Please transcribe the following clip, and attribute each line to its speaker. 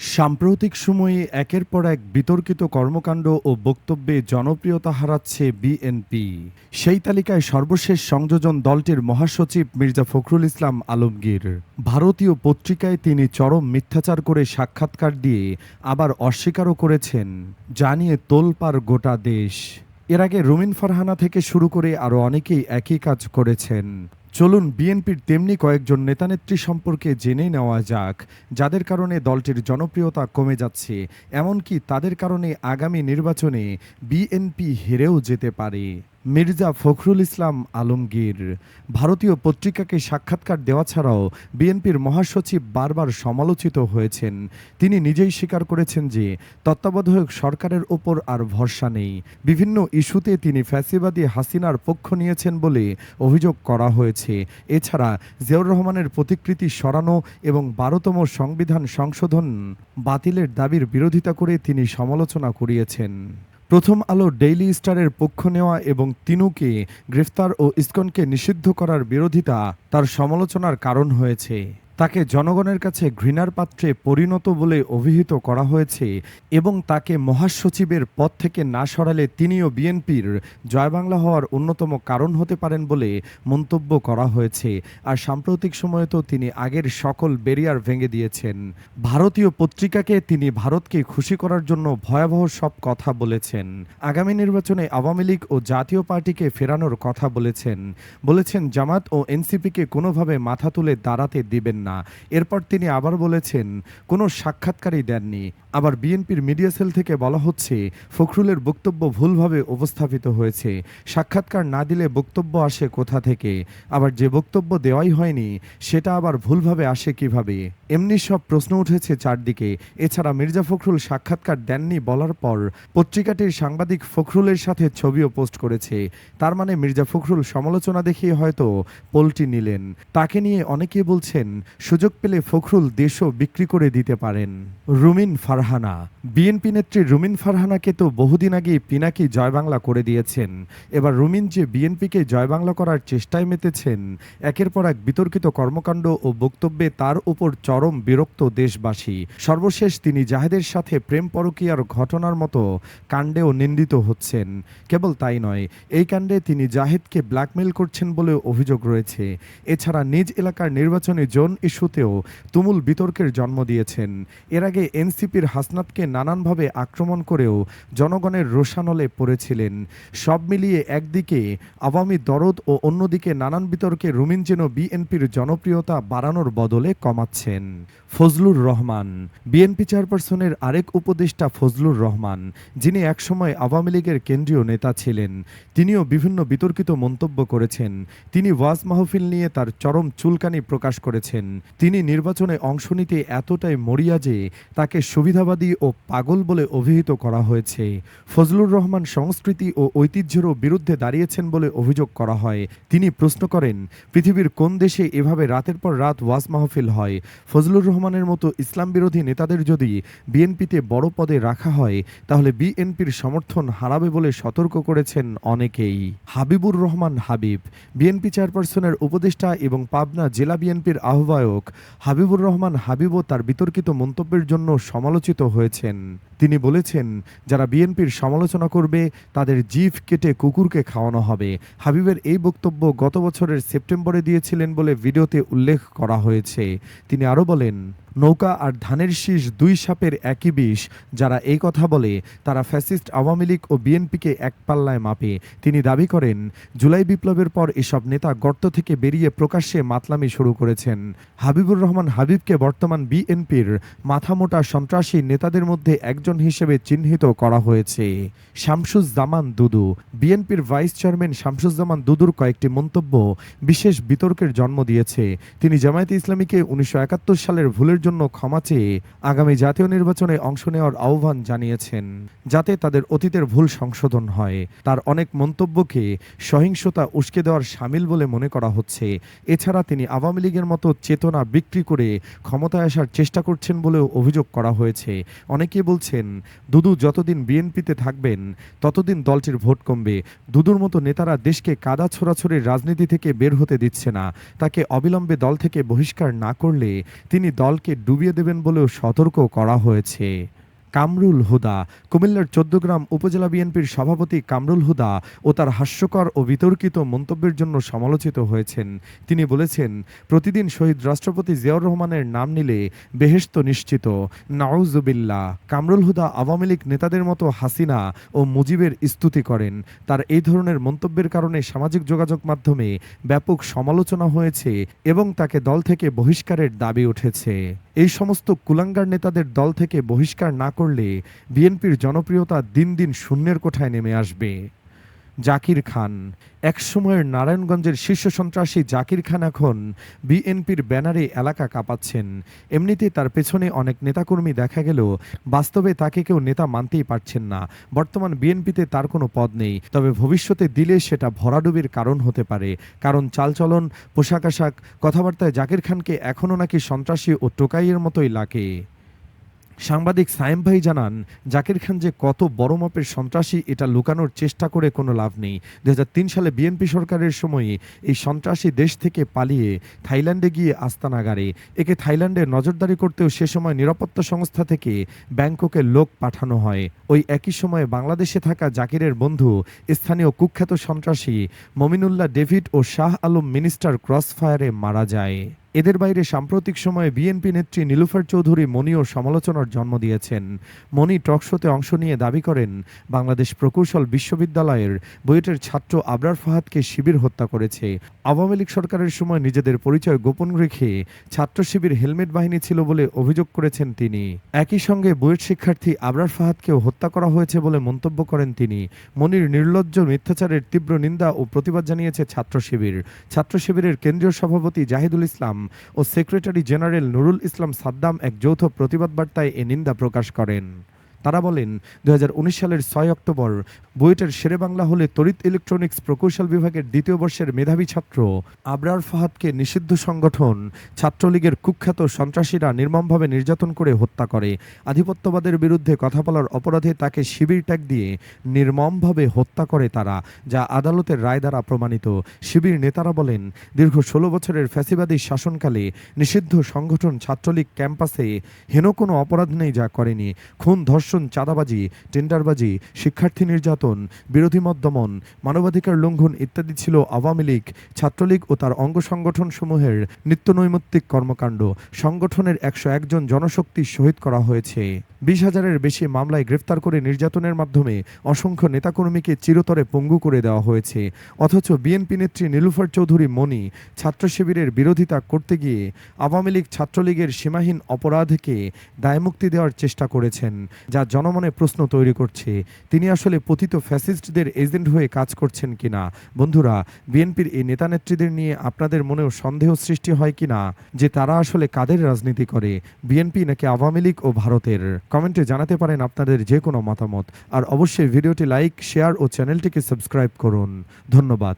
Speaker 1: সাম্প্রতিক সময়ে একের পর এক বিতর্কিত কর্মকাণ্ড ও বক্তব্যে জনপ্রিয়তা হারাচ্ছে বিএনপি। সেই তালিকায় সর্বশেষ সংযোজন দলটির মহাসচিব মির্জা ফখরুল ইসলাম আলমগীর। ভারতীয় পত্রিকায় তিনি চরম মিথ্যাচার করে সাক্ষাৎকার দিয়ে আবার অস্বীকারও করেছেন। জানিয়ে তোলপার গোটা দেশ। এর আগে রুমিন ফারহানা থেকে শুরু করে আরও অনেকেই একই কাজ করেছেন। চলুন বিএনপির তেমনি কয়েকজন নেতানেত্রী সম্পর্কে জেনে নেওয়া যাক। যাদের কারণে দলটির জনপ্রিয়তা কমে যাচ্ছে, এমনকি তাদের কারণে আগামী নির্বাচনে বিএনপি হেরেও যেতে পারে। মির্জা ফখরুল ইসলাম আলমগীর, ভারতীয় পত্রিকাকে সাক্ষাৎকার দেওয়া ছাড়াও বিএনপির মহাসচিব বারবার সমালোচিত হয়েছেন। তিনি নিজেই স্বীকার করেছেন যে তত্ত্বাবধায়ক সরকারের ওপর আর ভরসা নেই। বিভিন্ন ইস্যুতে তিনি ফ্যাসিবাদী হাসিনার পক্ষ নিয়েছেন বলে অভিযোগ করা হয়েছে। এছাড়া জিয়াউর রহমানের প্রতিকৃতি সরানো এবং বারোতম সংবিধান সংশোধন বাতিলের দাবির বিরোধিতা করে তিনি সমালোচনা করিয়েছেন। প্রথম আলো ডেইলি স্টারের পক্ষ নেওয়া এবং তিনুকে গ্রেফতার ও ইসকনকে নিষিদ্ধ করার বিরোধিতা তার সমালোচনার কারণ হয়েছে। তাকে জনগণের কাছে ঘৃণার পাত্রে পরিণত বলে অভিহিত করা হয়েছে এবং তাকে মহাসচিবের পদ থেকে না সরালে তিনিও বিএনপির জয়বাংলা হওয়ার অন্যতম কারণ হতে পারেন বলে মন্তব্য করা হয়েছে। আর সাম্প্রতিক সময়ে তো তিনি আগের সকল বেরিয়ার ভেঙে দিয়েছেন। ভারতীয় পত্রিকাকে তিনি ভারতকে খুশি করার জন্য ভয়াবহ সব কথা বলেছেন। আগামী নির্বাচনে আওয়ামী লীগ ও জাতীয় পার্টিকে ফেরানোর কথা বলেছেন। বলেছেন, জামাত ও এনসিপিকে কোনোভাবে মাথা তুলে দাঁড়াতে দিবেন না। এরপর তিনি আবার বলেছেন, কোনো সাক্ষাৎকারই দেননি। আবার বিএনপির মিডিয়া সেল থেকে বলা হচ্ছে, ফখরুলের বক্তব্য ভুলভাবে উপস্থাপিত হয়েছে। সাক্ষাৎকার না দিলে বক্তব্য আসে কোথা থেকে? আবার যে বক্তব্য দেওয়াই হয়নি, সেটা আবার ভুলভাবে আসে কীভাবে? এমনি সব প্রশ্ন উঠেছে চারদিকে। এছাড়া মির্জা ফখরুল সাক্ষাৎকার দেননি বলার পর পত্রিকাটির সাংবাদিক ফখরুলের সাথে ছবিও পোস্ট করেছে। তার মানে মির্জা ফখরুল সমালোচনা দেখিয়ে হয়তো পোলটি নিলেন। তাকে নিয়ে অনেকে বলছেন সুযোগ পেলে ফখরুল দেশও বিক্রি করে দিতে পারেন। রুমিন ফারহানা, বিএনপি নেত্রী রুমিন ফারহানাকে তো বহুদিন আগেই পিনাকি জয়বাংলা করে দিয়েছেন। এবার রুমিন যে বিএনপিকে জয়বাংলা করার চেষ্টায় মেতেছেন, একের পর এক বিতর্কিত কর্মকাণ্ড ও বক্তব্যে তার উপর চরম বিরক্ত দেশবাসী। সর্বশেষ তিনি জাহেদের সাথে প্রেম পরকীয়ার ঘটনার মতো কাণ্ডেও নিন্দিত হচ্ছেন। কেবল তাই নয়, এই কাণ্ডে তিনি জাহেদকে ব্ল্যাকমেল করছেন বলে অভিযোগ রয়েছে। এছাড়া নিজ এলাকার নির্বাচনী জোন ইস্যুতেও তুমুল বিতর্কের জন্ম দিয়েছেন। এর আগে এনসিপির হাসনাতকে নানানভাবে আক্রমণ করেও জনগণের রোষানলে পড়েছিলেন। সব মিলিয়ে একদিকে আওয়ামী দরদ ও অন্যদিকে নানান বিতর্কে রুমিন যেন বিএনপির জনপ্রিয়তা বাড়ানোর বদলে কমাচ্ছেন। ফজলুর রহমান, বিএনপি চেয়ারপারসনের আরেক উপদেষ্টা ফজলুর রহমান, যিনি একসময় আওয়ামী লীগের কেন্দ্রীয় নেতা ছিলেন, তিনিও বিভিন্ন বিতর্কিত মন্তব্য করেছেন। তিনি ওয়াজ মাহফিল নিয়ে তার চরম চুলকানি প্রকাশ করেছেন। তিনি নির্বাচনে অংশ নিতে এতটাই মরিয়া যে তাকে সুবিধাবাদী ও পাগল বলে অভিহিত করা হয়েছে। ফজলুর রহমান সংস্কৃতি ও ঐতিহ্যেরও বিরুদ্ধে দাঁড়িয়েছেন বলে অভিযোগ করা হয়। তিনি প্রশ্ন করেন, পৃথিবীর কোন দেশে এভাবে রাতের পর রাত ওয়াজ মাহফিল হয়? ফজলুর রহমানের মতো ইসলাম বিরোধী নেতাদের যদি বিএনপিতে বড় পদে রাখা হয়, তাহলে বিএনপির সমর্থন হারাবে বলে সতর্ক করেছেন অনেকেই। হাবিবুর রহমান হাবিব, বিএনপি চেয়ারপারসনের উপদেষ্টা এবং পাবনা জেলা বিএনপির আহ্বায়ক হাবিবুর রহমান হাবিবও তার বিতর্কিত মন্তব্যের জন্য সমালোচিত হয়েছেন। তিনি বলেছেন, যারা বিএনপির সমালোচনা করবে, তাদের জিভ কেটে কুকুরকে খাওয়ানো হবে। হাবিবের এই বক্তব্য গত বছরের সেপ্টেম্বরে দিয়েছিলেন বলে ভিডিওতে উল্লেখ করা হয়েছে। তিনি আরও বলেন, নৌকা আর ধানের শীষ দুই সাপের একই বিষ। যারা এই কথা বলে, তারা ফ্যাসিস্ট, আওয়ামী লীগ ও বিএনপিকে এক পাল্লায় মাপে। তিনি দাবি করেন, জুলাই বিপ্লবের পর এসব নেতা গর্ত থেকে বেরিয়ে প্রকাশ্যে মাতলামি শুরু করেছেন। হাবিবুর রহমান হাবিবকে বর্তমান বিএনপির মাথামোটা সন্ত্রাসী নেতাদের মধ্যে একজন হিসেবে চিহ্নিত করা হয়েছে। শামসুজ্জামান দুদু, বিএনপির ভাইস চেয়ারম্যান শামসুজ্জামান দুদুর কয়েকটি মন্তব্য বিশেষ বিতর্কের জন্ম দিয়েছে। তিনি জামায়াতে ইসলামীকে উনিশশো সালের ভুলের জন্য ক্ষমা চেয়ে আগামী জাতীয় নির্বাচনে অংশ নেওয়ার আহ্বান জানিয়েছেন, যাতে তাদের অতীতের ভুল সংশোধন হয়। তার অনেক মন্তব্যকে সহিংসতা উস্কে দেওয়ার সামিল বলে মনে করা হচ্ছে। এছাড়া তিনি আওয়ামী লীগের মতো চেতনা বিক্রি করে ক্ষমতায় আসার চেষ্টা করছেন বলেও অভিযোগ করা হয়েছে। অনেকে বলছেন বলেছেন দুদু যতদিন বিএনপিতে থাকবেন, ততদিন দলটির ভোট কমবে। দুদুর মতো নেতারা দেশকে কাদা ছোড়াছড়ির রাজনীতি থেকে বের হতে দিচ্ছে না। তাকে অবিলম্বে দল থেকে বহিষ্কার না করলে তিনি দলকে ডুবিয়ে দেবেন বলেও সতর্ক করা হয়েছে। কামরুল হুদা। কুমিল্লার চোদ্দগ্রাম উপজেলা বিএনপির সভাপতি কামরুল হুদা ও তার হাস্যকর ও বিতর্কিত মন্তব্যের জন্য সমালোচিত হয়েছেন। তিনি বলেছেন, প্রতিদিন শহীদ রাষ্ট্রপতি জিয়াউর রহমানের নাম নিলে বেহেশত নিশ্চিত। নাউজুবিল্লা কামরুল হুদা আওয়ামী লীগ নেতাদের মতো হাসিনা ও মুজিবের স্তুতি করেন। তার এই ধরনের মন্তব্যের কারণে সামাজিক যোগাযোগ মাধ্যমে ব্যাপক সমালোচনা হয়েছে এবং তাকে দল থেকে বহিষ্কারের দাবি উঠেছে। এই সমস্ত কুলাঙ্গার নেতাদের দল থেকে বহিষ্কার না করলে বিএনপির জনপ্রিয়তা দিন দিন শূন্যের কোঠায় নেমে আসবে। জাকির খান, একসময়ের নারায়ণগঞ্জের শীর্ষ সন্ত্রাসী জাকির খান এখন বিএনপির ব্যানারে এলাকা কাঁপাচ্ছেন। এমনিতেই তার পেছনে অনেক নেতাকর্মী দেখা গেল বাস্তবে তাকে কেউ নেতা মানতেই পারছেন না। বর্তমান বিএনপিতে তার কোনো পদ নেই, তবে ভবিষ্যতে দিলে সেটা ভরাডুবির কারণ হতে পারে। কারণ চালচলন, পোশাক আশাক, কথাবার্তায় জাকির খানকে এখনও নাকি সন্ত্রাসী ও টোকাইয়ের মতোই লাগে। সাংবাদিক সায়েম ভাই জানান, জাকির খান যে কত বড় মাপের সন্ত্রাসী, এটা লুকানোর চেষ্টা করে কোনো লাভ নেই। দু হাজার তিন সালে বিএনপি সরকারের সময়ে এই সন্ত্রাসী দেশ থেকে পালিয়ে থাইল্যান্ডে গিয়ে আস্তানা গাড়ে একে থাইল্যান্ডে নজরদারি করতেও সে সময় নিরাপত্তা সংস্থা থেকে ব্যাংককে লোক পাঠানো হয়। ওই একই সময়ে বাংলাদেশে থাকা জাকিরের বন্ধু, স্থানীয় কুখ্যাত সন্ত্রাসী মমিনুল্লাহ ডেভিড ও শাহ আলম মিনিস্টার ক্রসফায়ারে মারা যায়। এদের বাইরে সাম্প্রতিক সময়ে বিএনপি নেত্রী নীলুফার চৌধুরী মনিও সমালোচনার জন্ম দিয়েছেন। মনি টকশোতে অংশ নিয়ে দাবি করেন, বাংলাদেশ প্রকৌশল বিশ্ববিদ্যালয়ের বুয়েটের ছাত্র আবরার ফাহাদকে শিবির হত্যা করেছে। আওয়ামী লীগ সরকারের সময় নিজেদের পরিচয় গোপন রেখে ছাত্র শিবির হেলমেট বাহিনী ছিল বলে অভিযোগ করেছেন তিনি। একই সঙ্গে বুয়েট শিক্ষার্থী আবরার ফাহাদকেও হত্যা করা হয়েছে বলে মন্তব্য করেন তিনি। মনির নির্লজ্জ মিথ্যাচারের তীব্র নিন্দা ও প্রতিবাদ জানিয়েছে ছাত্র শিবির। ছাত্র শিবিরের কেন্দ্রীয় সভাপতি জাহিদুল ইসলাম ও সেক্রেটারি জেনারেল নুরুল ইসলাম সাদ্দাম এক যৌথ প্রতিবাদ বার্তায় এ নিন্দা প্রকাশ করেন। তারা বলেন দু হাজার উনিশ সালের ছয় অক্টোবর বুয়েটের শেরেবাংলা হলে তড়িৎ ইলেকট্রনিক্স প্রকৌশল বিভাগের দ্বিতীয় বর্ষের মেধাবী ছাত্র। আবরার ফাহাদকে নিষিদ্ধ সংগঠন, ছাত্রলীগের কুখ্যাত সন্ত্রাসীরা নির্মমভাবে নির্যাতন করে হত্যা করে। আধিপত্যবাদের বিরুদ্ধে কথা বলার অপরাধে তাকে শিবির ট্যাগ দিয়ে নির্মমভাবে হত্যা করে তারা, যা আদালতের রায় দ্বারা প্রমাণিত। শিবির নেতারা বলেন, দীর্ঘ ষোলো বছরের ফ্যাসিবাদী শাসনকালে নিষিদ্ধ সংগঠন ছাত্রলীগ ক্যাম্পাসে হেন কোনো অপরাধ নেই যা করেনি। খুন, ধর্ষণ চাঁদাবাজি, টেন্ডারবাজি, শিক্ষার্থী নির্যাতন, বিরোধী মত দমন মানবাধিকার লঙ্ঘন ইত্যাদি ছিল আওয়ামী লীগ, ছাত্রলীগ ও তার অঙ্গ সংগঠন সমূহের নিত্যনৈমিত্তিক কর্মকাণ্ড। সংগঠনের একশো একজন জনশক্তি শহীদ করা হয়েছে। বিশ হাজারের বেশি মামলায় গ্রেফতার করে নির্যাতনের মাধ্যমে অসংখ্য নেতাকর্মীকে চিরতরে পঙ্গু করে দেওয়া হয়েছে। অথচ বিএনপি নেত্রী নীলুফার চৌধুরী মনি ছাত্র শিবিরের বিরোধিতা করতে গিয়ে আওয়ামী লীগ ছাত্রলীগের সীমাহীন অপরাধকে দায়মুক্তি দেওয়ার চেষ্টা করেছেন, যা জনমনে প্রশ্ন তৈরি করছে, তিনি আসলে পতিত ফ্যাসিস্টদের এজেন্ট হয়ে কাজ করছেন কিনা? বন্ধুরা, বিএনপির এই নেতা নেত্রীদের নিয়ে আপনাদের মনেও সন্দেহ সৃষ্টি হয় কিনা? যে তারা আসলে কাদের রাজনীতি করে? বিএনপি নাকি আওয়ামী লীগ ও ভারতের? কমেন্টে জানাতে পারেন আপনাদের যে কোনো মতামত। আর অবশ্যই ভিডিওটি লাইক, শেয়ার ও চ্যানেলটিকে সাবস্ক্রাইব করুন। ধন্যবাদ।